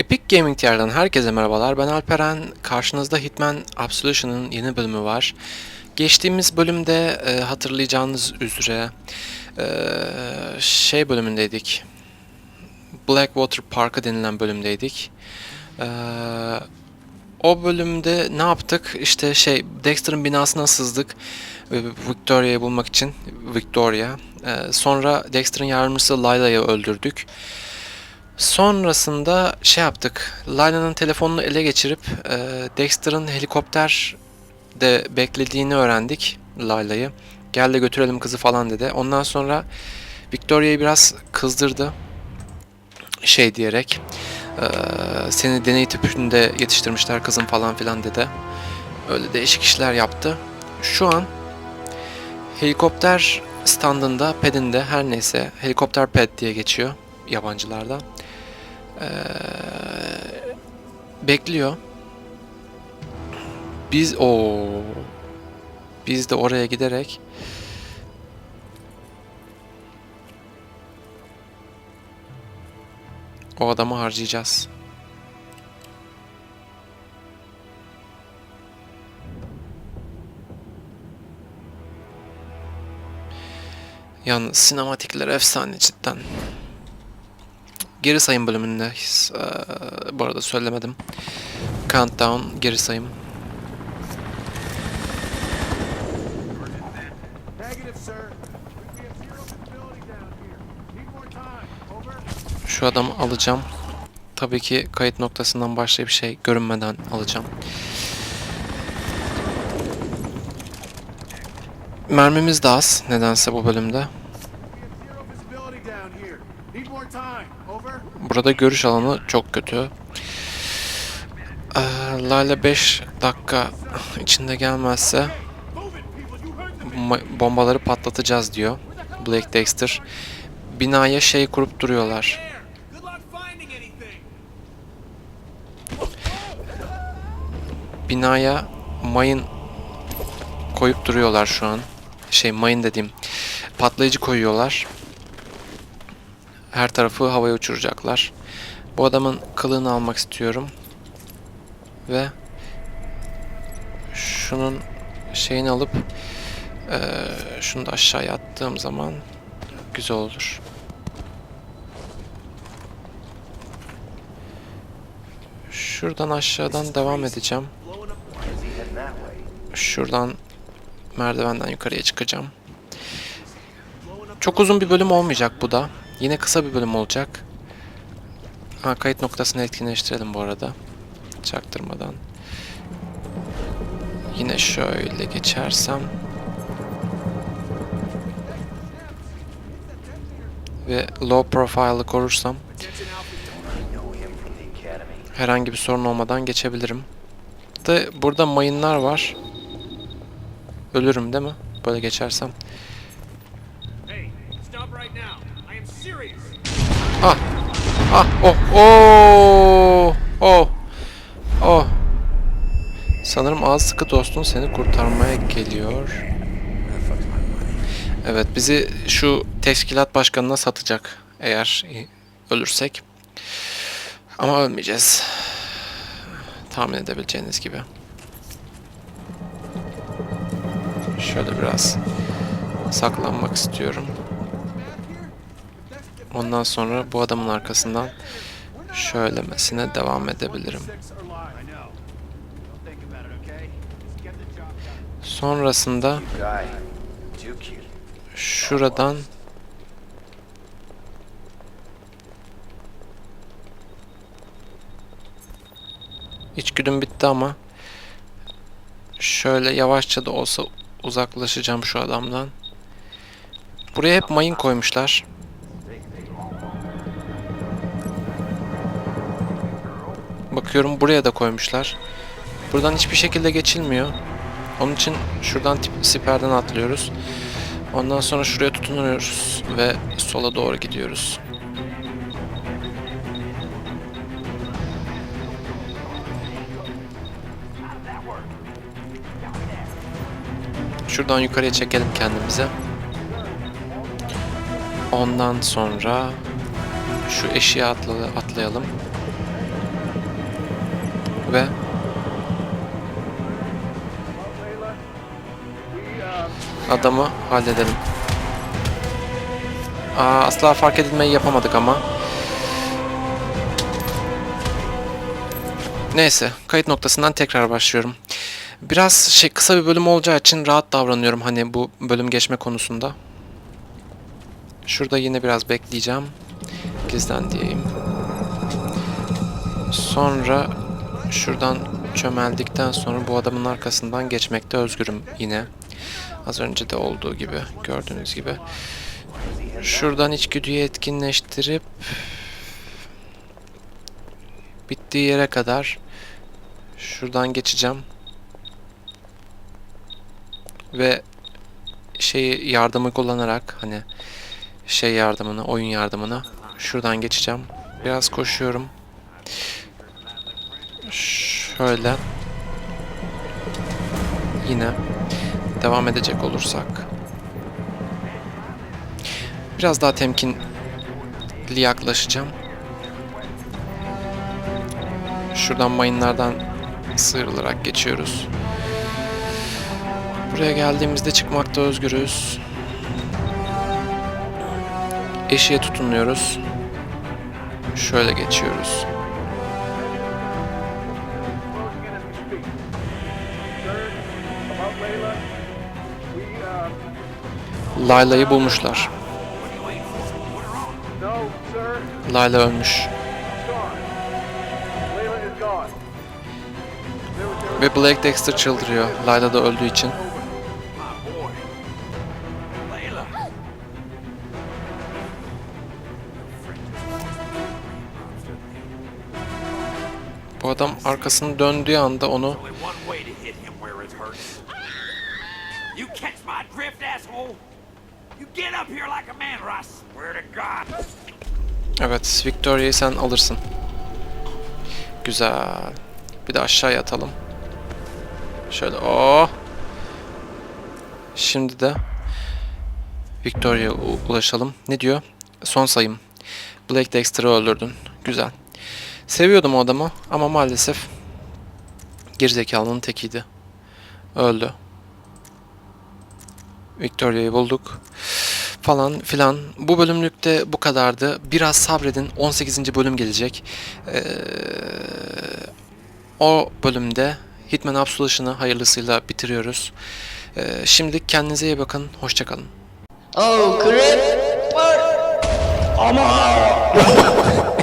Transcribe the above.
Epic Gaming TR'den herkese merhabalar. Ben Alperen. Karşınızda Hitman Absolution'ın yeni bölümü var. Geçtiğimiz bölümde e, hatırlayacağınız üzere e, şey bölümündeydik. Blackwater Park'a denilen bölümdeydik. E, o bölümde ne yaptık? İşte şey Dexter'ın binasına sızdık. e, Victoria'yı bulmak için. Victoria. E, sonra Dexter'ın yardımcısı Layla'yı öldürdük. Sonrasında şey yaptık. Lyla'nın telefonunu ele geçirip e, Dexter'ın helikopter de beklediğini öğrendik Layla'yı. Gel de götürelim kızı falan dedi. Ondan sonra Victoria'yı biraz kızdırdı. Şey diyerek e, seni deney tüpünde yetiştirmişler kızım falan filan dedi. Öyle değişik işler yaptı. Şu an helikopter standında, pedinde her neyse helikopter pad diye geçiyor yabancılarda. Ee, bekliyor. Biz o biz de oraya giderek o adamı harcayacağız. Yalnız sinematikler efsane cidden. Geri sayım bölümündeyiz. Ee, bu arada söylemedim. Countdown geri sayım. Şu adamı alacağım. Tabii ki kayıt noktasından başlayıp şey görünmeden alacağım. Mermimiz de az nedense bu bölümde. Burada görüş alanı çok kötü. Ee, Lale 5 dakika içinde gelmezse bombaları patlatacağız diyor Blake Dexter. Binaya şey kurup duruyorlar. Binaya mayın koyup duruyorlar şu an. Şey mayın dediğim patlayıcı koyuyorlar. Her tarafı havaya uçuracaklar. Bu adamın kılığını almak istiyorum. Ve şunun şeyini alıp eee şunu da aşağıya attığım zaman güzel olur. Şuradan aşağıdan devam edeceğim. Şuradan merdivenden yukarıya çıkacağım. Çok uzun bir bölüm olmayacak bu da. Yine kısa bir bölüm olacak. Ha, kayıt noktasını etkinleştirelim bu arada. Çaktırmadan. Yine şöyle geçersem. Ve low profile'ı korursam herhangi bir sorun olmadan geçebilirim. Da burada mayınlar var. Ölürüm değil mi? Böyle geçersem. Ah! Ah! Oh! Oh! Oh! Oh! Sanırım ağız sıkı dostun seni kurtarmaya geliyor. Evet bizi şu teşkilat başkanına satacak eğer ölürsek. Ama ölmeyeceğiz. Tahmin edebileceğiniz gibi. Şöyle biraz saklanmak istiyorum. Ondan sonra bu adamın arkasından şöylemesine devam edebilirim. Sonrasında şuradan İçgüdüm bitti ama şöyle yavaşça da olsa uzaklaşacağım şu adamdan. Buraya hep mayın koymuşlar. Bakıyorum buraya da koymuşlar. Buradan hiçbir şekilde geçilmiyor. Onun için şuradan tip, siperden atlıyoruz. Ondan sonra şuraya tutunuyoruz ve sola doğru gidiyoruz. Şuradan yukarıya çekelim kendimize. Ondan sonra şu eşiğe atla- atlayalım. Ve adamı halledelim. Aa, asla fark edilmeyi yapamadık ama. Neyse, kayıt noktasından tekrar başlıyorum. Biraz şey kısa bir bölüm olacağı için rahat davranıyorum hani bu bölüm geçme konusunda. Şurada yine biraz bekleyeceğim. Gizlen diyeyim. Sonra şuradan çömeldikten sonra bu adamın arkasından geçmekte özgürüm yine. Az önce de olduğu gibi gördüğünüz gibi. Şuradan içgüdüyü etkinleştirip bittiği yere kadar şuradan geçeceğim. Ve şeyi yardımı kullanarak hani şey yardımını, oyun yardımını şuradan geçeceğim. Biraz koşuyorum. Şöyle. Yine devam edecek olursak. Biraz daha temkinli yaklaşacağım. Şuradan mayınlardan sıyrılarak geçiyoruz. Buraya geldiğimizde çıkmakta özgürüz. Eşiğe tutunuyoruz. Şöyle geçiyoruz. Layla'yı bulmuşlar. Layla ölmüş. Ve Black Dexter çıldırıyor. Layla da öldüğü için. Bu adam arkasını döndüğü anda onu. You catch my drift, asshole? Evet, Victoria'yı sen alırsın. Güzel. Bir de aşağıya atalım. Şöyle, oh. Şimdi de Victoria'ya ulaşalım. Ne diyor? Son sayım. Black Dexter'ı öldürdün. Güzel. Seviyordum o adamı ama maalesef gerizekalının tekiydi. Öldü. Victoria'yı bulduk falan filan. Bu bölümlükte bu kadardı. Biraz sabredin. 18. bölüm gelecek. Ee, o bölümde Hitman Absolution'ı hayırlısıyla bitiriyoruz. Ee, şimdi kendinize iyi bakın. Hoşçakalın. Oh, crap! Ama!